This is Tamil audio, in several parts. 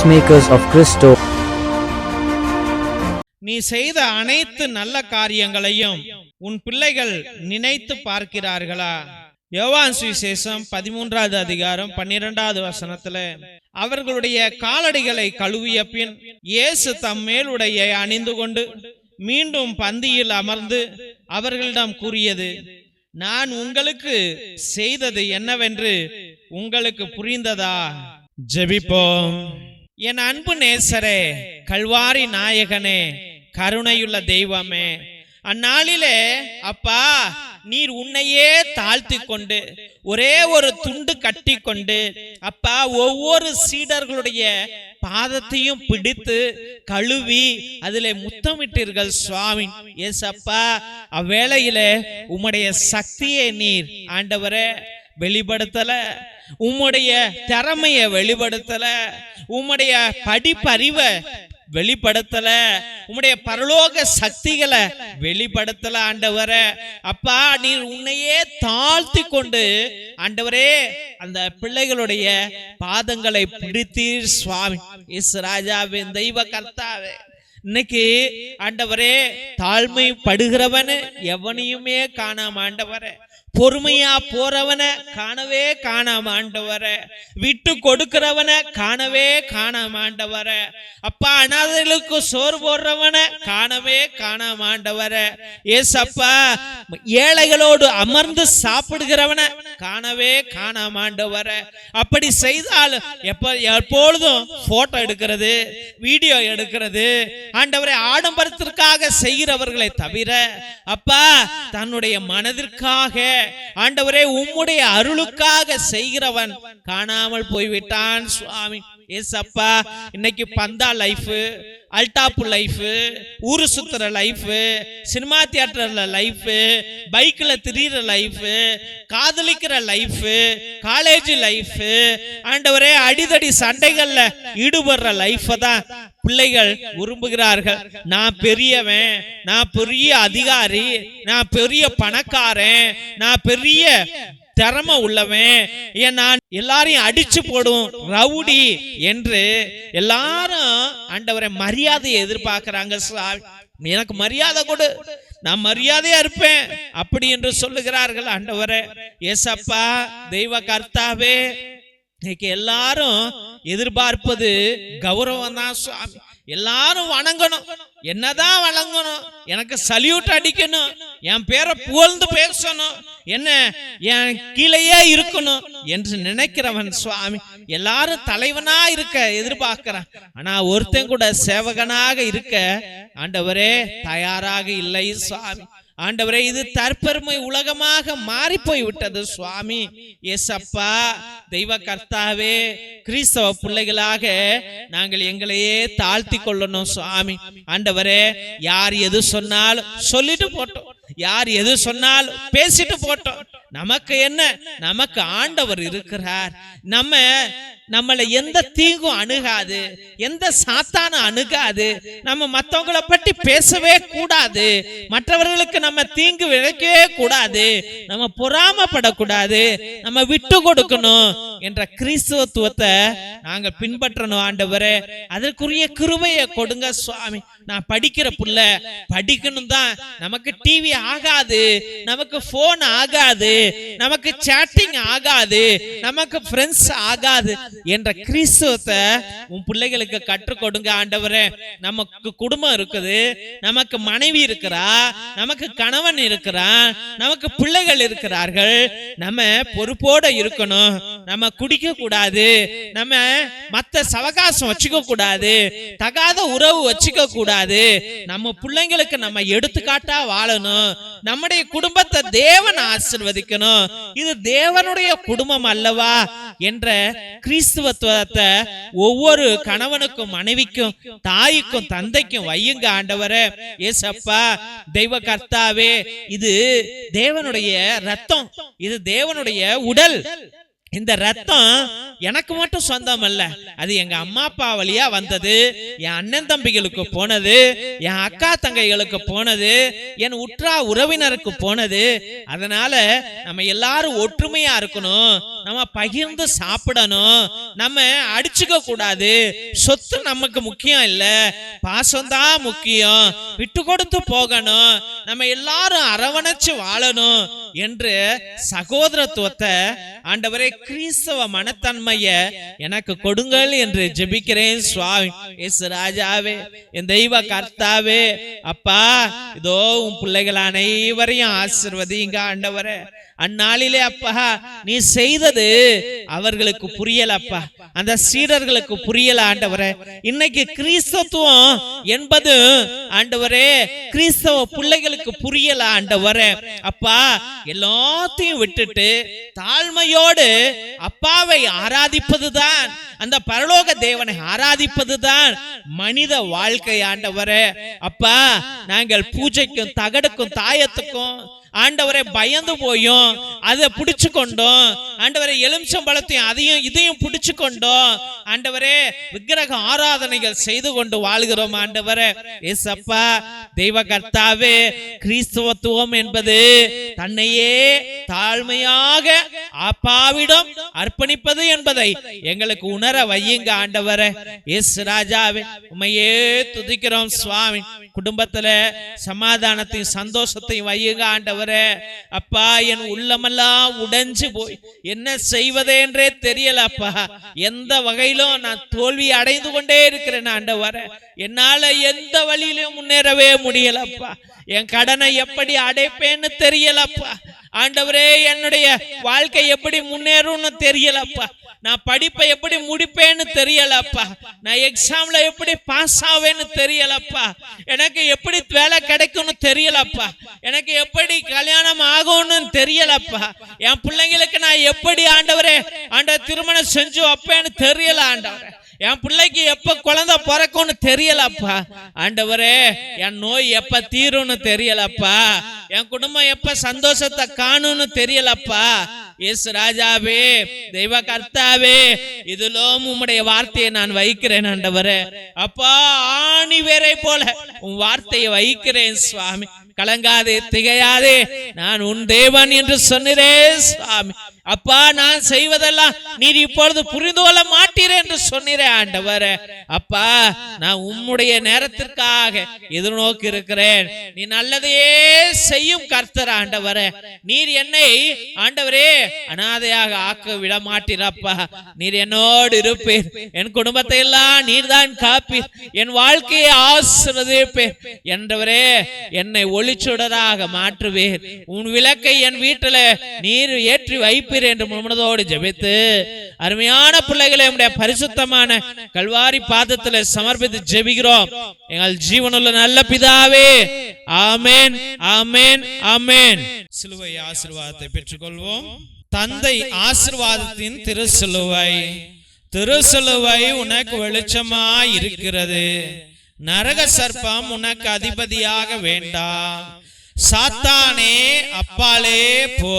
Peacemakers of Christo. நீ செய்த அனைத்து நல்ல காரியங்களையும் உன் பிள்ளைகள் நினைத்து பார்க்கிறார்களா? யோவான் சுவிசேஷம் பதிமூன்றாவது அதிகாரம் பன்னிரெண்டாவது வசனத்துல அவர்களுடைய காலடிகளை கழுவிய பின் இயேசு தம் மேலுடைய அணிந்து கொண்டு மீண்டும் பந்தியில் அமர்ந்து அவர்களிடம் கூறியது நான் உங்களுக்கு செய்தது என்னவென்று உங்களுக்கு புரிந்ததா? ஜெபிப்போம். என் அன்பு நேசரே கல்வாரி நாயகனே கருணையுள்ள தெய்வமே. அந்நாளிலே அப்பா நீர் உன்னையே தாழ்த்தி கொண்டு ஒரே ஒரு துண்டு கட்டி கொண்டு அப்பா ஒவ்வொரு சீடர்களுடைய பாதத்தையும் பிடித்து கழுவி அதில் முத்தமிட்டீர்கள் சுவாமி. எஸ் அப்பா அவ்வேளையில உம்முடைய சக்தியை நீர் ஆண்டவரை வெளிப்படுத்தல. உம்முடைய திறமைய வெளிப்படுத்தல. உம்முடைய படிப்பறிவை வெளிப்படுத்தல. உம்முடைய பரலோக சக்திகளை வெளிப்படுத்தல ஆண்டவர. அப்பா நீர் உன்னையே தாழ்த்தி கொண்டு ஆண்டவரே அந்த பிள்ளைகளுடைய பாதங்களை பிடித்தீர் சுவாமி. இஸ் ராஜாவின் தெய்வ கர்த்தாவே. இன்னைக்கு ஆண்டவரே தாழ்மை படுகிறவன் எவனையுமே காணாம ஆண்டவரே. பொறுமையா போறவன காணவே காணாம ஆண்டவர. விட்டு கொடுக்கிறவன காணவே காணாம ஆண்டவர. அப்பா அனாதைகளுக்கு சோறு போடுறவன காணவே காணாம ஆண்டவர. ஏசப்பா ஏழைகளோடு அமர்ந்து சாப்பிடுகிறவன காணவே காணாம ஆண்டவர. அப்படி செய்தால் எப்ப எப்பொழுதும் போட்டோ எடுக்கிறது வீடியோ எடுக்கிறது. ஆண்டவரை ஆடம்பரத்திற்காக செய்கிறவர்களை தவிர அப்பா தன்னுடைய மனதிற்காக ஆண்டவரே உம்முடைய அருளுக்காக செய்கிறவன் காணாமல் போய்விட்டான் சுவாமி. ஏசப்பா இன்னைக்கு பந்தா லைஃப். அல்டாப்பு லைஃப் ஊரு சுத்துற லைஃப் சினிமா தியேட்டர்ல லைஃப் பைக்ல திரியிற லைஃப் காதலிக்கிற லைஃப் காலேஜ் லைஃப் ஆண்டவரே அடிதடி சண்டைகள்ல ஈடுபடுற லைஃப்பை தான் பிள்ளைகள் விரும்புகிறார்கள். நான் பெரியவன் நான் பெரிய அதிகாரி நான் பெரிய பணக்காரன் நான் பெரிய திறமை உள்ளவன். ஏன் நான் எல்லாரையும் அடிச்சு போடும் ரவுடி என்று எல்லாரும் ஆண்டவரை மரியாதையை எதிர்பார்க்கிறாங்க. எனக்கு மரியாதை கொடு. நான் மரியாதையா இருப்பேன். அப்படி என்று சொல்லுகிறார்கள் ஆண்டவரே. ஏசப்பா தெய்வ கர்த்தாவே இன்னைக்கு எல்லாரும் எதிர்பார்ப்பது கௌரவம் தான் சுவாமி எல்லாரும் வணங்கணும். என்னதான் வணங்கணும்? எனக்கு சல்யூட் அடிக்கணும். என் பேரை புகழ்ந்து பேசணும். என்ன? என் கீழேயே இருக்கணும் என்று நினைக்கிறவன் சுவாமி. எல்லாரும் தலைவனா இருக்க எதிர்பார்க்கிறான். ஆனா ஒருத்தன் கூட சேவகனாக இருக்க ஆண்டவரே தயாராக இல்லை சுவாமி. ஆண்டவரே இது தற்பெருமை உலகமாக மாறி போய் விட்டது சுவாமி. எஸ்அப்பா தெய்வ கர்த்தாவே கிறிஸ்தவ பிள்ளைகளாக நாங்கள் எங்களையே தாழ்த்தி கொள்ளணும் சுவாமி. ஆண்டவரே யார் எது சொன்னாலும் சொல்லிட்டு போட்டோம். யார் எது சொன்னாலும் பேசிட்டு போட்டோம். நமக்கு என்ன? நமக்கு ஆண்டவர் இருக்கிறார். நம்ம நம்மளை எந்த தீங்கும் அணுகாது. எந்த சாத்தானும் அணுகாது. நம்ம மற்றவங்களை பற்றி பேசவே கூடாது. மற்றவர்களுக்கு நம்ம தீங்கு விளைக்கவே கூடாது. நம்ம பொறாமப்படக்கூடாது. நம்ம விட்டு கொடுக்கணும் என்ற கிறிஸ்துவத்துவத்தை நாங்க பின்பற்றணும் ஆண்டவரே. அதற்குரிய கிருபையை கொடுங்க சுவாமி. நான் படிக்கிற புள்ள படிக்கணும் தான் நமக்கு டிவி ஆகாது. நமக்கு போன் ஆகாது. நமக்கு சேட்டிங் ஆகாது நமக்கு ஃப்ரெண்ட்ஸ் ஆகாது என்ற கிறிஸ்துவத்தை உன் பிள்ளைகளுக்கு கற்றுக் கொடுங்க ஆண்டவரே. நமக்கு குடும்பம் இருக்குது நமக்கு மனைவி இருக்கிறா நமக்கு கணவன் இருக்கிறான் நமக்கு பிள்ளைகள் இருக்கிறார்கள். நம்ம பொறுப்போட இருக்கணும். நம்ம குடிக்க கூடாது நம்ம மத்த சவகாசம் வச்சுக்க கூடாது தகாத உறவு வச்சுக்க கூடாது நம்ம பிள்ளைங்களுக்கு நம்ம எடுத்துக்காட்டா வாழணும். நம்முடைய குடும்பத்தை தேவன் ஆசிர்வதிக்கணும். இது தேவனுடைய குடும்பம் அல்லவா என்ற கிறிஸ்துவத்துவத்தை ஒவ்வொரு கணவனுக்கும் மனைவிக்கும் தாய்க்கும் தந்தைக்கும் வையுங்க ஆண்டவரே. ஏசப்பா தெய்வ கர்த்தாவே இது தேவனுடைய ரத்தம் இது தேவனுடைய உடல். இந்த ரத்தம் எனக்கு மட்டும் சொந்தம் அல்ல. அது எங்க அம்மா அப்பா வழியா வந்தது என் அண்ணன் தம்பிகளுக்கு போனது என் அக்கா தங்கைகளுக்கு போனது என் உற்றா உறவினருக்கு போனது. அதனால நம்ம எல்லாரும் ஒற்றுமையா இருக்கணும். நம்ம பகிர்ந்து சாப்பிடணும். நம்ம அடிச்சுக்க கூடாது. சொத்து நமக்கு முக்கியம் இல்ல. பாசம்தான் முக்கியம். விட்டு கொடுத்து போகணும். நம்ம எல்லாரும் அரவணைச்சு வாழணும் என்று சகோதரத்துவத்தை ஆண்டவரே கிறிஸ்தவ மனத்தன்மைய எனக்கு கொடுங்கள் என்று ஜெபிக்கிறேன் சுவாமி. எஸ் ராஜாவே என் தெய்வ கர்த்தாவே. அப்பா இதோ உன் பிள்ளைகள் அனைவரையும் ஆசிர்வதிங்க ஆண்டவரே. அந்நாளிலே அப்பா நீ செய்தது அவர்களுக்கு புரியல அப்பா. அந்த சீடர்களுக்கு புரியல ஆண்டவரே. இன்னைக்கு கிறிஸ்தத்துவம் என்பது ஆண்டவரே கிறிஸ்தவ பிள்ளைகளுக்கு புரியல ஆண்டவரே. அப்பா எல்லாத்தையும் விட்டுட்டு தாழ்மையோடு அப்பாவை ஆராதிப்பதுதான் அந்த பரலோக தேவனை ஆராதிப்பதுதான் மனித வாழ்க்கை ஆண்டவரே. அப்பா நாங்கள் பூஜைக்கும் தகடுக்கும் தாயத்துக்கும் ஆண்டவரை பயந்து போயும். அதை பிடிச்சு கொண்டோம் ஆண்டவரே எலுமிச்சம்பழத்தையும் அதையும் இதையும் பிடிச்சு கொண்டோம் ஆண்டவரே விக்கிரக ஆராதனைகள் செய்து கொண்டு வாழ்கிறோம் ஆண்டவரே. ஏசப்பா தெய்வ கர்த்தாவே கிறிஸ்துவத்துவம் என்பது தன்னையே தாழ்மையாக அப்பாவிடம் அர்ப்பணிப்பது என்பதை எங்களுக்கு உணர வையுங்க ஆண்டவரே. எஸ் ராஜாவே உண்மையே துதிக்கிறோம் சுவாமி. குடும்பத்துல சமாதானத்தையும் சந்தோஷத்தையும் வையுங்க ஆண்டவரே. அப்பா என் உள்ளமெல்லாம் உடைஞ்சு போய் என்ன செய்வதே என்றே எந்த வகையிலும் நான் தோல்வி அடைந்து கொண்டே இருக்கிறேன் ஆண்டவர. என்னால எந்த வழியிலும் முன்னேறவே முடியலப்பா. என் கடனை எப்படி அடைப்பேன்னு தெரியலப்பா. ஆண்டவரே என்னுடைய வாழ்க்கை எப்படி முன்னேறும்னு தெரியலப்பா. நான் படிப்பை எப்படி முடிப்பேன்னு தெரியலப்பா. நான் எக்ஸாம்ல எப்படி பாஸ் ஆவேன்னு தெரியலப்பா. எனக்கு எப்படி வேலை கிடைக்கும்னு தெரியலப்பா. எனக்கு எப்படி கல்யாணம் ஆகும்னு தெரியலப்பா. என் பிள்ளைங்களுக்கு நான் எப்படி ஆண்டவரே ஆண்டவர் திருமணம் செஞ்சு வைப்பேன்னு தெரியல ஆண்டவரே. என் பிள்ளைக்கு எப்ப குழந்தை பிறக்கும்னு தெரியலப்பா. ஆண்டவரே என் நோய் எப்ப தீரும்னு தெரியலப்பா. என் குடும்பம் எப்ப சந்தோஷத்தை காணும்னு தெரியலப்பா. எஸ் ராஜாவே தெய்வ கர்த்தாவே இதுலோம் உம்முடைய வார்த்தையை நான் வைக்கிறேன் ஆண்டவரே. அப்பா ஆணி வேரை போல உன் வார்த்தையை வைக்கிறேன் சுவாமி. கலங்காதே திகையாதே நான் உன் தேவன் என்று சொன்னதே சுவாமி. அப்பா நான் செய்வதெல்லாம் நீர் இப்பொழுது புரிந்து கொள்ள என்று சொன்னீரே ஆண்டவர். அப்பா நான் உம்முடைய நேரத்திற்காக எதிர்நோக்கி இருக்கிறேன். நீ நல்லதையே செய்யும் கர்த்தர் ஆண்டவர. நீர் என்னை ஆண்டவரே அனாதையாக ஆக்க விட மாட்டீரப்பா நீர் என்னோடு இருப்பீர். என் குடும்பத்தை எல்லாம் நீர்தான் காப்பீர். என் வாழ்க்கையை ஆசிர்வதிப்பீர். என்றவரே என்னை ஒளிச்சுடராக மாற்றுவேன் உன் விளக்கை என் வீட்டில் நீர் ஏற்றி வைப்பீர் என்று முழுமனதோடு ஜெபித்து அருமையான பிள்ளைகளை உடைய பரிசுத்தமான கல்வாரி பாதத்தில் சமர்ப்பித்து ஜெபிக்கிறோம். எங்கள் ஜீவனுள்ள நல்ல பிதாவே ஆமேன் ஆமேன் ஆமேன். சிலுவை ஆசீர்வாதத்தை பெற்றுக்கொள்வோம். தந்தை ஆசிர்வாதத்தின் திருசிலுவை திருசிலுவை உனக்கு வெளிச்சமாய் இருக்கிறது. நரக சர்ப்பம் உனக்கு அதிபதியாக வேண்டாம் சாத்தானே அப்பாலே போ.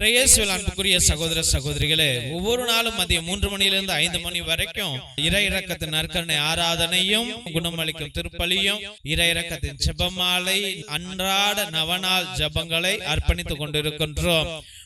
இயேசுவில் அன்புக்குரிய சகோதர சகோதரிகளே ஒவ்வொரு நாளும் மதியம் மூன்று மணியிலிருந்து ஐந்து மணி வரைக்கும் இறை இறக்கத்தின் நற்கரணை ஆராதனையும் குணமளிக்கும் திருப்பலியும் இறை இறக்கத்தின் ஜெபமாலை அன்றாட நவநாள் ஜெபங்களை அர்ப்பணித்துக் கொண்டிருக்கின்றோம்.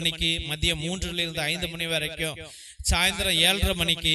மணிக்கு மதியம் மூன்றுல இருந்து ஐந்து மணி வரைக்கும் சாயந்தரம் ஏழரை மணிக்கு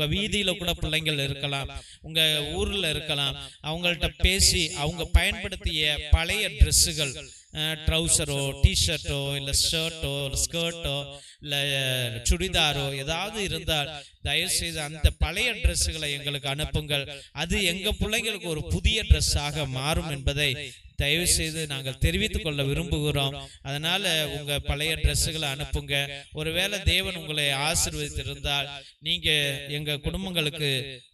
உங்க வீதியில கூட பிள்ளைங்கள் இருக்கலாம் உங்க ஊர்ல இருக்கலாம் அவங்கள்ட்ட பேசி அவங்க பயன்படுத்திய பழைய ட்ரெஸ்ஸுகள் ட்ரௌசரோ டிஷர்ட்டோ இல்லை ஷர்ட்டோ ஸ்கர்ட்டோ இல்ல சுடிதாரோ ஏதாவது இருந்தால் தயவு செய்து அந்த பழைய ட்ரெஸ்ஸுகளை எங்களுக்கு அனுப்புங்கள். அது எங்கள் பிள்ளைங்களுக்கு ஒரு புதிய ட்ரெஸ்ஸாக மாறும் என்பதை தயவு செய்து நாங்கள் தெரிவித்துக் கொள்ள விரும்புகிறோம். அதனால உங்க பழைய ட்ரெஸ்ஸுகளை அனுப்புங்க. ஒருவேளை தேவன் உங்களை ஆசீர்வதித்திருந்தால் நீங்க எங்க குடும்பங்களுக்கு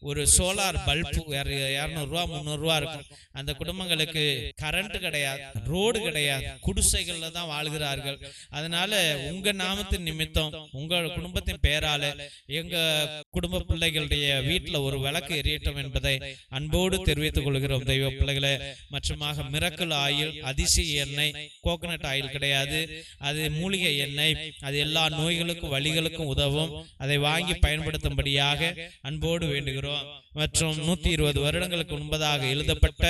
ஒரு சோலார் பல்பு இரநூறுவா முந்நூறுரூவா இருக்கும். அந்த குடும்பங்களுக்கு கரண்ட் கிடையாது ரோடு கிடையாது குடிசைகள்ல தான் வாழ்கிறார்கள். அதனால உங்க நாமத்தின் நிமித்தம் உங்க குடும்பத்தின் பெயரால எங்க குடும்ப பிள்ளைகளுடைய வீட்டுல ஒரு விளக்கு எரியட்டும் என்பதை அன்போடு தெரிவித்துக் கொள்கிறோம் தெய்வ பிள்ளைகளே மற்றுமாக மிரக்கல் ஆயில் அதிசய எண்ணெய் கோகனட் ஆயில் கிடையாது. அது மூலிகை எண்ணெய் அது எல்லா நோய்களுக்கும் வலிகளுக்கும் உதவும். அதை வாங்கி பயன்படுத்தும்படியாக அன்போடு வேண்டுகிறோம். மற்றும் நூத்தி இருபது வருடங்களுக்கு முன்பதாக எழுதப்பட்ட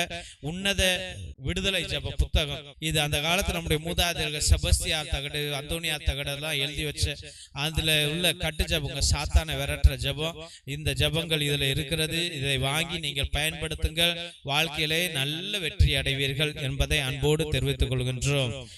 உன்னத விடுதலை ஜப புத்தகம். இது அந்த காலத்துல நம்முடைய மூதாதையர்கள் செபஸ்தியார் தகடு அந்தோனியா தகடு எல்லாம் எழுதி வச்ச அதுல உள்ள கட்டு ஜபங்க சாத்தான விரட்டுற ஜபம். இந்த ஜபங்கள் இதுல இருக்கிறது. இதை வாங்கி நீங்கள் பயன்படுத்துங்கள். வாழ்க்கையிலே நல்ல வெற்றி அடைவீர்கள் என்பதை அன்போடு தெரிவித்துக் கொள்கின்றோம்.